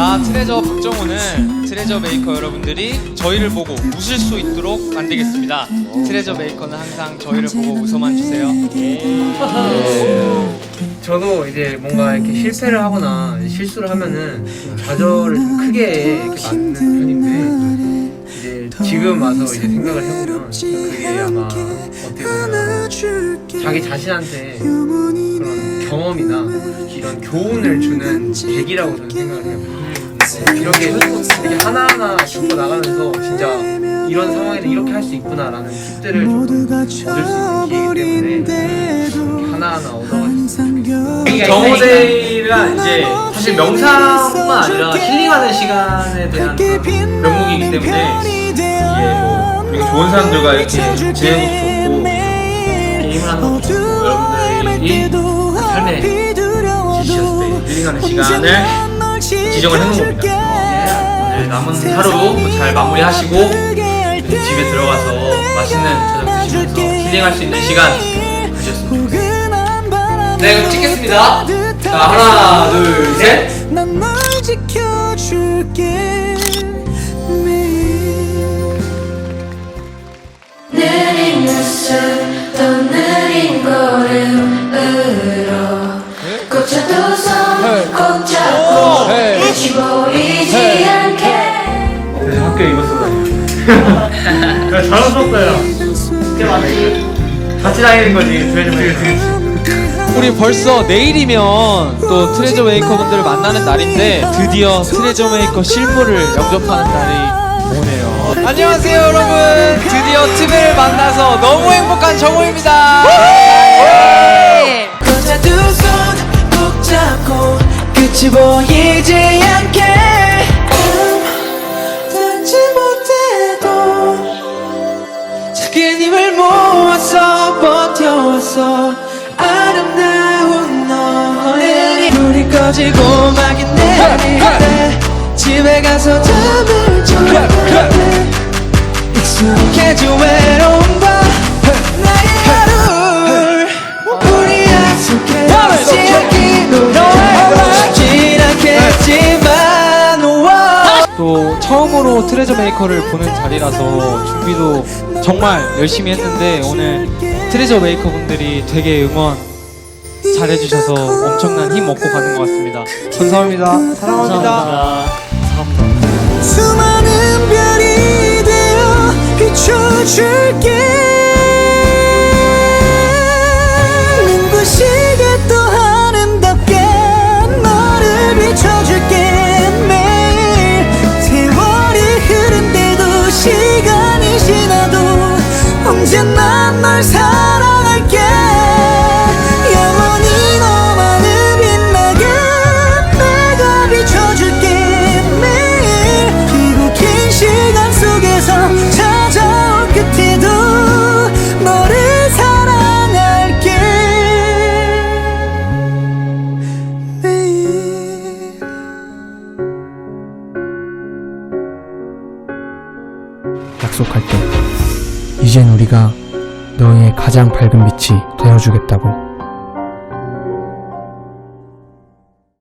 나 트레저 박정우는 트레저 메이커 여러분들이 저희를 보고 웃을 수 있도록 만들겠습니다. 트레저 메이커는 항상 저희를 보고 웃어만 주세요. 저도 이제 뭔가 이렇게 실패를 하거나 실수를 하면은 좀 좌절을 좀 크게 받는 편인데 이제 지금 와서 이제 생각을 해보면 그게 아마 어떻게 보면 자기 자신한테 그런 경험이나 이런 교훈을 주는 계기라고 저는 생각을 해요. 이렇게 이렇게 하나하나 겪어 나가면서 진짜 이런 상황에는 이렇게 할 수 있구나라는 팁들을 좀 얻을 수 있는 기회이기 때문에 이렇게 하나하나 얻어가지고 정호대가 이제 사실 명상뿐만 아니라 힐링하는 시간에 대한 명목이기 때문에 이게 뭐 그리고 좋은 사람들과 이렇게 것도 좋고 게임을 하는 것도 좋고 여러분들이 삶에 지치셨을 때 힐링하는 시간을 지정을 해놓은 겁니다. 오늘 남은 하루도 잘 마무리하시고 집에 들어가서 맛있는 저녁 드시면서 힐링할 수 있는 시간 가셨으면 좋겠습니다. 네, 그럼 찍겠습니다. 자, 하나, 둘, 셋. 난널 지켜줄게 매일 느린 웃음 또 느린 걸음 이거 쓰고 다녀. 야, 잘 웃었어요. 그게 맞지. 같이 다니는 거지. 트레저 우리 벌써 내일이면 또 트레저 메이커 분들을 만나는 날인데 드디어 트레저 메이커 실물을 영접하는 날이 오네요. 안녕하세요 여러분. 드디어 트베를 만나서 너무 행복한 정우입니다. 거자 두손 꼭 잡고 끝이 보이지 않게 꺼지고 막이 내릴 때 집에 가서 잠을 졸게 익숙해져 외로움과 나의 하루를 우리 약속해 지키기로 쉽진 않겠지만. 또 처음으로 트레저 메이커를 보는 자리라서 준비도 정말 열심히 했는데 오늘 트레저 메이커 분들이 되게 응원 잘해주셔서 엄청난 힘 얻고 가는 것 같습니다. 감사합니다. 사랑합니다. 수많은 별이 되어 비춰줄게 눈부시게 또 아름답게 너를 비춰줄게 매일 세월이 흐른데도 시간이 지나도 언제나 널 사랑할 약속할 때 이젠 우리가 너의 가장 밝은 빛이 되어주겠다고